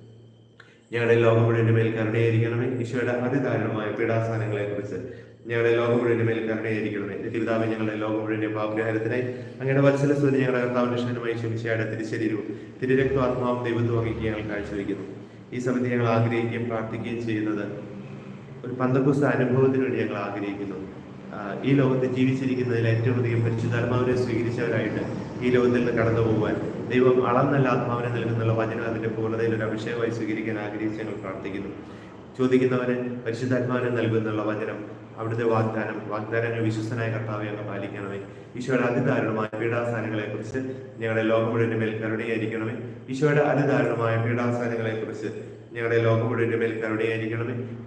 ഞങ്ങളുടെ ലോകം മുഴുവന്റെ മേൽ കരുണയായിരിക്കണമേ. ഈശോയുടെ അതിദാരുണമായ പീഠാസ്ഥാനങ്ങളെ കുറിച്ച് ഞങ്ങളുടെ ലോകം മുഴുവന്റെ മേൽ കരുണയായിരിക്കണമേ. തിരുതാവ് ഞങ്ങളുടെ ലോകം മുഴുവന്റെ പാപഗ്രഹത്തിനായി അങ്ങയുടെ വത്സല സ്തുതി ഞങ്ങളുടെ കർത്താവിന്റെ ക്ഷണമായി ശമിച്ചയുടെ തിരുശരീരവും തിരുരക്തം ആത്മാവും ദൈവത്വം അങ്ങേക്ക് ഞങ്ങൾ കാഴ്ചവെക്കുന്നു ഈ സമയത്ത് ഞങ്ങൾ ആഗ്രഹിക്കുകയും പ്രാർത്ഥിക്കുകയും ചെയ്യുന്നത് ഒരു പന്തക്കുസ്ത അനുഭവത്തിന് വേണ്ടി ഞങ്ങൾ ആഗ്രഹിക്കുന്നു. ഈ ലോകത്ത് ജീവിച്ചിരിക്കുന്നതിൽ ഏറ്റവും അധികം പരിശുദ്ധാത്മാവിനെ സ്വീകരിച്ചവരായിട്ട് ഈ ലോകത്തിൽ നിന്ന് കടന്നു പോകുവാൻ ദൈവം അളന്നല്ല ആത്മാവിനെ നൽകുന്നുള്ള വചനം അതിന്റെ പൂർണതയിൽ ഒരു അഭിഷേകമായി സ്വീകരിക്കാൻ ആഗ്രഹിച്ച് ഞങ്ങൾ പ്രാർത്ഥിക്കുന്നു. ചോദിക്കുന്നവന് പരിശുദ്ധാത്മാവിനെ നൽകുന്നുള്ള വചനം അവിടുത്തെ വാഗ്ദാനം വാഗ്ദാനങ്ങൾ വിശ്വസനായ കർത്താവ് ഞങ്ങൾ പാലിക്കണമേ. ഈശോയുടെ അതിദാരുണമായ പീഠാസ്ഥാനങ്ങളെ കുറിച്ച് ഞങ്ങളുടെ ലോകം മുഴുവൻ മേൽ ഈശോയുടെ അതിദാരുണമായ പീഠാസ്ഥാനങ്ങളെ കുറിച്ച് ഞങ്ങളുടെ ലോകം മുഴുവൻ മേൽ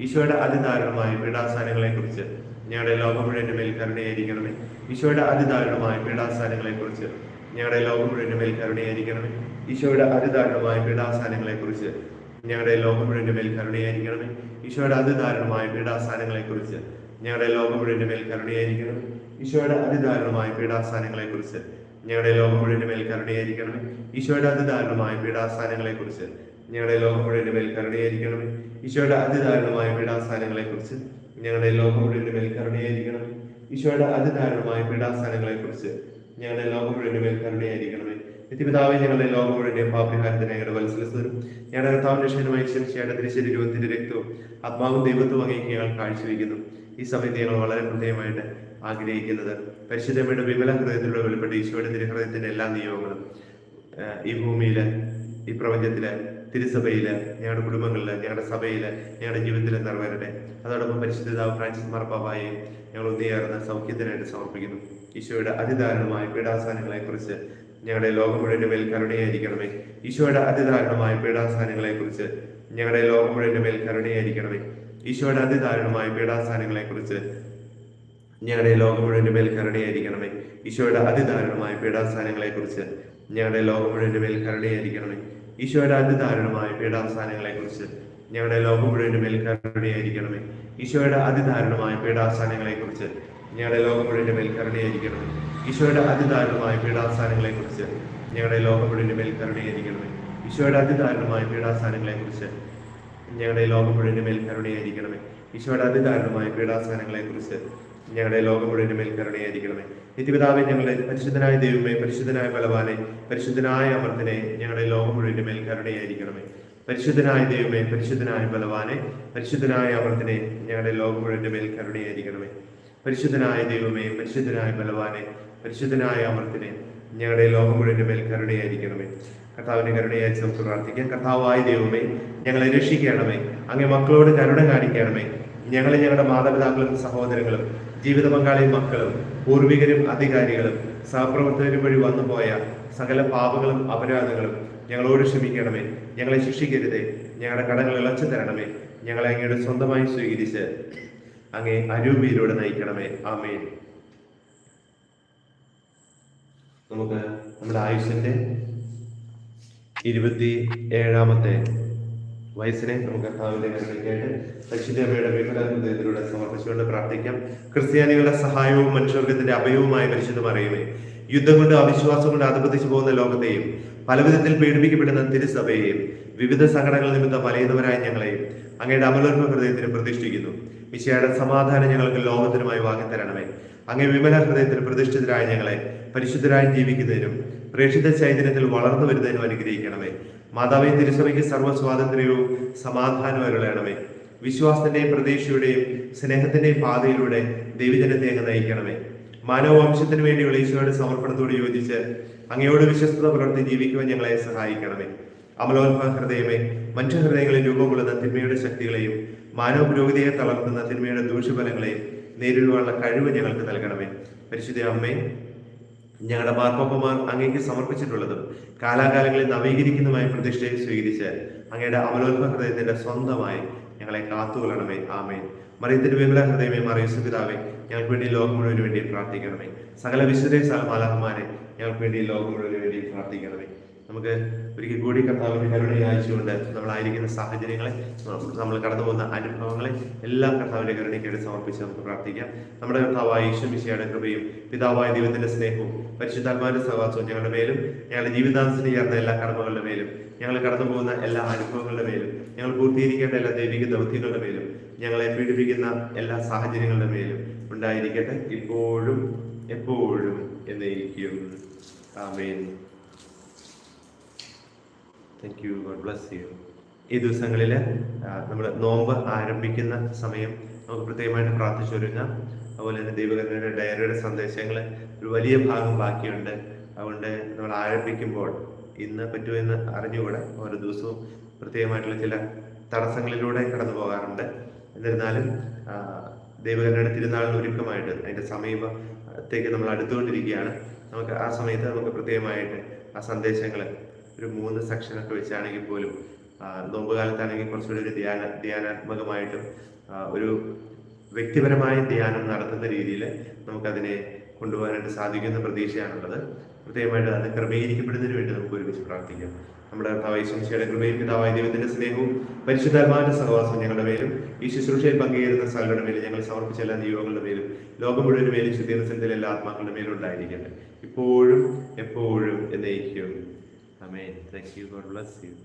ഈശോയുടെ അതിദാരുണമായ പീഠാസ്ഥാനങ്ങളെ കുറിച്ച് ഞങ്ങളുടെ ലോകം മുഴുവൻ മേൽ ഈശോയുടെ അതിദാരുണമായ പീഠാസ്ഥാനങ്ങളെ കുറിച്ച് ഞങ്ങളുടെ ലോകം മുഴുവൻ മേൽ കരുണയായിരിക്കണമേ. ഈശോയുടെ അതിദാരുണമായ പീഡാസ്ഥാനങ്ങളെ കുറിച്ച് ഞങ്ങളുടെ ലോകം മുഴുവൻ മേൽ കരുണയായിരിക്കണമേ. ഈശോയുടെ അതിദാരുണമായ പീഡാസ്ഥാനങ്ങളെ കുറിച്ച് ഞങ്ങളുടെ ലോകം മുഴുവൻ മേൽ ഈശോയുടെ അതിദാരുണമായ പീഡാസ്ഥാനങ്ങളെ കുറിച്ച് ഞങ്ങളുടെ ലോകം മുഴുവൻ മേൽ ഈശോയുടെ അതിദാരുണമായ പീഡാസ്ഥാനങ്ങളെ കുറിച്ച് ഞങ്ങളുടെ ലോകം മുഴുവൻ മേൽ ഈശോയുടെ അതിദാരുണമായ പീഡാസ്ഥാനങ്ങളെ കുറിച്ച് ഞങ്ങളുടെ ലോകം മുഴുവൻ മേൽ കരുണയായിരിക്കണമേ. ഈശോയുടെ അതിദാരുണമായ പീഡാസ്ഥാനങ്ങളെ കുറിച്ച് ഞങ്ങളുടെ ലോകം മുഴുവൻ മേൽ കരുണയായിരിക്കണമേ. നിത്യപിതാവെ ഞങ്ങളുടെ ലോകം മുഴുവൻ പാപരിഹാരത്തിന് ഞങ്ങളുടെ വത്സലസ്വരും ഞങ്ങളുടെ കർത്താവിന്റെ ക്ഷേമമായി ക്ഷമിച്ചയുടെ തിരിശ്ശേരി രൂപത്തിന്റെ രക്തവും ആത്മാവും ദൈവത്വം അങ്ങേക്ക് ഞങ്ങൾ കാഴ്ചവെക്കുന്നു ഈ സമയത്ത് ഞങ്ങൾ വളരെ പ്രത്യേകമായിട്ട് ആഗ്രഹിക്കുന്നത് പരിശുദ്ധമയുടെ വിമല ഹൃദയത്തിലൂടെ വെളിപ്പെട്ട ഈശോയുടെ തിരുഹൃദയത്തിന്റെ എല്ലാ നിയമങ്ങളും ഈ ഭൂമിയിൽ ഈ പ്രപഞ്ചത്തിൽ തിരുസഭയിൽ ഞങ്ങളുടെ കുടുംബങ്ങളിൽ ഞങ്ങളുടെ സഭയിൽ ഞങ്ങളുടെ ജീവിതത്തിൽ നിറവേറട്ടെ അതോടൊപ്പം പരിശുദ്ധിതാവ് ഫ്രാൻസിസ് മാർപ്പാപ്പായെയും ഞങ്ങൾ ഒന്നിയേറുന്ന സൗഖ്യത്തിനായിട്ട് സമർപ്പിക്കുന്നു. ഈശോയുടെ അതിദാരുണമായ പീഡാസാനങ്ങളെക്കുറിച്ച് ഞങ്ങളുടെ ലോകം മുഴുവന്റെ മേൽ കരുണയായിരിക്കണമേ. ഈശോയുടെ അതിദാരുണമായ പീഡാസാനങ്ങളെക്കുറിച്ച് ഞങ്ങളുടെ ലോകം മുഴുവന്റെ മേൽ കരുണയായിരിക്കണമേ. ഈശോയുടെ അതിദാരുണമായ പീഡാസാനങ്ങളെക്കുറിച്ച് ഞങ്ങളുടെ ലോകം മുഴുവന്റെ മേൽ കരുണയായിരിക്കണമേ. ഈശോയുടെ അതിദാരുണമായ പീഡാസ്ഥാനങ്ങളെ കുറിച്ച് ഞങ്ങളുടെ ലോകം മുഴുവന്റെ മേൽ കരുണയായിരിക്കണമേ. ഈശോയുടെ അതിദാരുണമായ പീഠാസ്ഥാനങ്ങളെ കുറിച്ച് ഞങ്ങളുടെ ലോകം മുഴുവൻ മേൽക്കരുണയായിരിക്കണമേ. ഈശോയുടെ അതിദാരുണമായ പീഠാസ്ഥാനങ്ങളെ കുറിച്ച് ഞങ്ങളുടെ ലോകം മുഴുവൻ മേൽക്കരുണയായിരിക്കണമേ. ഈശോയുടെ അതിദാരുണമായ പീഠാസ്ഥാനങ്ങളെ കുറിച്ച് ഞങ്ങളുടെ ലോകം മുഴുവൻ മേൽക്കരുണയായിരിക്കണമേ. ഈശോയുടെ അതിദാരുണമായ പീഠാസ്ഥാനങ്ങളെ കുറിച്ച് ഞങ്ങളുടെ ലോകം മുഴുവൻ മേൽക്കരുണയായിരിക്കണമേ. ഈശോയുടെ അതിദാരുണമായ പീഠാസ്ഥാനങ്ങളെ കുറിച്ച് ഞങ്ങളുടെ ലോകം മുഴുവൻ മേൽ കരുണയായിരിക്കണമേ. നിത്യപിതാവെ ഞങ്ങളെ പരിശുദ്ധനായ ദൈവമേ പരിശുദ്ധനായ ബലവാനെ പരിശുദ്ധനായ അമർത്തിനെ ഞങ്ങളെ ലോകം മുഴുവൻ മേൽ കരുണയായിരിക്കണമേ. പരിശുദ്ധനായ ദൈവമേ പരിശുദ്ധനായ ബലവാനെ പരിശുദ്ധനായ അമർത്തിനെ ഞങ്ങളുടെ ലോകം മുഴുവൻ മേൽ കരുണയായിരിക്കണമേ. പരിശുദ്ധനായ ദൈവമേ പരിശുദ്ധനായ ബലവാനെ പരിശുദ്ധനായ അമർത്തിനെ ഞങ്ങളുടെ ലോകം മുഴുവൻ മേൽ കരുണയായിരിക്കണമേ. കർത്താവിനെ കരുണയായി നമുക്ക് പ്രാർത്ഥിക്കാം. കർത്താവായ ദൈവമേ ഞങ്ങളെ രക്ഷിക്കണമേ. അങ്ങേ മക്കളോട് കരുണ കാണിക്കണമേ. ഞങ്ങളെ ഞങ്ങളുടെ മാതാപിതാക്കളും സഹോദരങ്ങളും ജീവിത പങ്കാളിയും മക്കളും പൂർവികരും അധികാരികളും സഹപ്രവർത്തകരും വഴി വന്നുപോയ സകല പാപങ്ങളും അപരാധങ്ങളും ഞങ്ങളോട് ക്ഷമിക്കണമേ. ഞങ്ങളെ ശിക്ഷിക്കരുതേ. ഞങ്ങളുടെ കടങ്ങൾ ഇളച്ചു തരണമേ. ഞങ്ങളെ അങ്ങയുടെ സ്വന്തമായി സ്വീകരിച്ച് അങ്ങേ അരൂപിയിലൂടെ നയിക്കണമേ. ആമേൻ. നമുക്ക് നമ്മുടെ ആയുഷിന്റെ ഇരുപത്തി ഏഴാമത്തെ വയസ്സിനെ നമുക്ക് കർത്താവിന്റെ കരുണയ്ക്കായിട്ട് പരിശുദ്ധമ്മയുടെ വിമല ഹൃദയത്തിലൂടെ സമർപ്പിച്ചുകൊണ്ട് പ്രാർത്ഥിക്കാം. ക്രിസ്ത്യാനികളുടെ സഹായവും മനുഷ്യവർഗത്തിന്റെ അഭയവുമായ പരിശുദ്ധ അറിയുമേ യുദ്ധം കൊണ്ട് അവിശ്വാസം കൊണ്ട് അധപതിച്ചു പോകുന്ന ലോകത്തെയും പലവിധത്തിൽ പീഡിപ്പിക്കപ്പെടുന്ന തിരുസഭയെയും വിവിധ സങ്കടങ്ങൾ നിമിത്തം വലയുന്നവരായ ഞങ്ങളെയും അങ്ങയുടെ അമലോത്ഭ ഹൃദയത്തിന് പ്രതിഷ്ഠിക്കുന്നു. വിശയുടെ സമാധാനം ഞങ്ങൾക്ക് ലോകത്തിനുമായി വാങ്ങിത്തരണമേ. അങ്ങേ വിമല ഹൃദയത്തിന് പ്രതിഷ്ഠിതരായ ഞങ്ങളെ പരിശുദ്ധരായി ജീവിക്കുന്നതിനും പ്രേക്ഷിത ചൈതന്യത്തിൽ വളർന്നു വരുന്നതിനും അനുഗ്രഹിക്കണമേ. മാതാവേ തിരുസഭയ്ക്ക് സർവ സ്വാതന്ത്ര്യവും സമാധാനവും അരുളയണമേ വിശ്വാസത്തിന്റെയും പ്രതീക്ഷയുടെയും സ്നേഹത്തിന്റെയും പാതയിലൂടെ ദൈവജനത്തെ അങ്ങ് നയിക്കണമേ. മാനവവംശത്തിന് വേണ്ടിയുള്ള ഈശോയുടെ സമർപ്പണത്തോട് യോജിച്ച് അങ്ങയോട് വിശ്വസ്തത പുലർത്തി ജീവിക്കുവാൻ ഞങ്ങളെ സഹായിക്കണമേ. അമലോത്ഭവ ഹൃദയമേ മനുഷ്യഹൃദയങ്ങളിൽ രൂപം കൊള്ളുന്ന തിന്മയുടെ ശക്തികളെയും മാനവ പുരോഗതിയെ തളർത്തുന്ന തിന്മയുടെ ദൂഷ്യഫലങ്ങളെയും നേരിടുവാനുള്ള കഴിവ് ഞങ്ങൾക്ക് നൽകണമേ. പരിശുദ്ധ അമ്മേ ഞങ്ങളുടെ മാർപ്പാപ്പമാർ അങ്ങേക്ക് സമർപ്പിച്ചിട്ടുള്ളതും കാലാകാലങ്ങളിൽ നവീകരിക്കുന്നതുമായ പ്രതിഷ്ഠയെ സ്വീകരിച്ച് അങ്ങയുടെ അവലോത്ഭ ഹൃദയത്തിന്റെ സ്വന്തമായി ഞങ്ങളെ കാത്തുകൊള്ളണമേ. ആമേ മറിയത്തിന്റെ വിമല ഹൃദയമേ മറിയ പിതാവേ ഞങ്ങൾക്ക് വേണ്ടി ലോകം മുഴുവൻ വേണ്ടി പ്രാർത്ഥിക്കണമേ. സകല വിശുദ്ധ സലമാലഹമാരെ ഞങ്ങൾക്ക് വേണ്ടി ലോകം മുഴുവൻ വേണ്ടി പ്രാർത്ഥിക്കണമേ. നമുക്ക് ഒരിക്കൽ കൂടി കർത്താവിന്റെ കരുണയെ അയച്ചുകൊണ്ട് നമ്മളായിരിക്കുന്ന സാഹചര്യങ്ങളെ നമ്മൾ കടന്നു പോകുന്ന അനുഭവങ്ങളെ എല്ലാം കർത്താവിന്റെ കരുണയ്ക്കായിട്ട് സമർപ്പിച്ച് നമുക്ക് പ്രാർത്ഥിക്കാം. നമ്മുടെ കർത്താവായ ഈശ്വമിശയുടെ കൃപയും പിതാവായ ദൈവത്തിന്റെ സ്നേഹവും പരിശുദ്ധാത്മാവിന്റെ സഹവാസവും ഞങ്ങളുടെ മേലും ഞങ്ങളുടെ ജീവിതാന്തത്തിന് ചേർന്ന എല്ലാ കർമ്മങ്ങളുടെ മേലും ഞങ്ങൾ കടന്നു പോകുന്ന എല്ലാ അനുഭവങ്ങളുടെ മേലും ഞങ്ങൾ പൂർത്തീകരിക്കേണ്ട എല്ലാ ദൈവിക ദൗത്യങ്ങളുടെ മേലും ഞങ്ങളെ പീഡിപ്പിക്കുന്ന എല്ലാ സാഹചര്യങ്ങളുടെ മേലും ഉണ്ടായിരിക്കട്ടെ. ഇപ്പോഴും എപ്പോഴും എന്നേക്കും. ആമേൻ. Thank you God bless you ഈ ദിവസങ്ങളിൽ നമ്മൾ നോമ്പ് ആരംഭിക്കുന്ന സമയം നമുക്ക് പ്രത്യേകമായിട്ട് പ്രാർത്ഥിച്ചൊരുങ്ങാം അതുപോലെ തന്നെ ദൈവകരണയുടെ ഡയറിയുടെ സന്ദേശങ്ങൾ ഒരു വലിയ ഭാഗം ബാക്കിയുണ്ട്. അതുകൊണ്ട് നമ്മൾ ആരംഭിക്കുമ്പോൾ ഇന്ന് പറ്റുമെന്ന് അറിഞ്ഞുകൂടെ. ഓരോ ദിവസവും പ്രത്യേകമായിട്ടുള്ള ചില തടസ്സങ്ങളിലൂടെ കടന്നു പോകാറുണ്ട്. എന്നിരുന്നാലും ദൈവകരണയുടെ തിരുനാളിന് ഒരുക്കമായിട്ട് അതിന്റെ സമീപത്തേക്ക് നമ്മൾ അടുത്തുകൊണ്ടിരിക്കുകയാണ്. നമുക്ക് ആ സമയത്ത് നമുക്ക് പ്രത്യേകമായിട്ട് ആ സന്ദേശങ്ങൾ ഒരു മൂന്ന് സെക്ഷനൊക്കെ വെച്ചാണെങ്കിൽ പോലും നോമ്പ് കാലത്താണെങ്കിൽ കുറച്ചുകൂടി ഒരു ധ്യാന ധ്യാനാത്മകമായിട്ടും ഒരു വ്യക്തിപരമായ ധ്യാനം നടത്തുന്ന രീതിയിൽ നമുക്കതിനെ കൊണ്ടുപോകാനായിട്ട് സാധിക്കുന്ന പ്രതീക്ഷയാണുള്ളത്. പ്രത്യേകമായിട്ട് അത് ക്രമീകരിക്കപ്പെടുന്നതിന് വേണ്ടി നമുക്ക് ഒരുമിച്ച് പ്രാർത്ഥിക്കാം. നമ്മുടെ കർത്താവൈശ്വംശയുടെ കൃപയും പിതാവായ ദൈവത്തിന്റെ സ്നേഹവും പരിശുദ്ധാത്മാവിന്റെ സഹവാസവും ഞങ്ങളുടെ മേലും ഈ ശുശ്രൂഷയിൽ പങ്കുചേരുന്ന സ്ഥലങ്ങളുടെ മേലും ഞങ്ങൾ സമർപ്പിച്ച എല്ലാ നിയോഗങ്ങളുടെ മേലും ലോകം മുഴുവൻ മേലും ശുദ്ധീകരണത്തിന്റെ എല്ലാ ആത്മാക്കളുടെ മേലും ഉണ്ടായിരിക്കട്ടെ. ഇപ്പോഴും എപ്പോഴും എന്നേക്കും. Amen. Thank you. Lord bless you.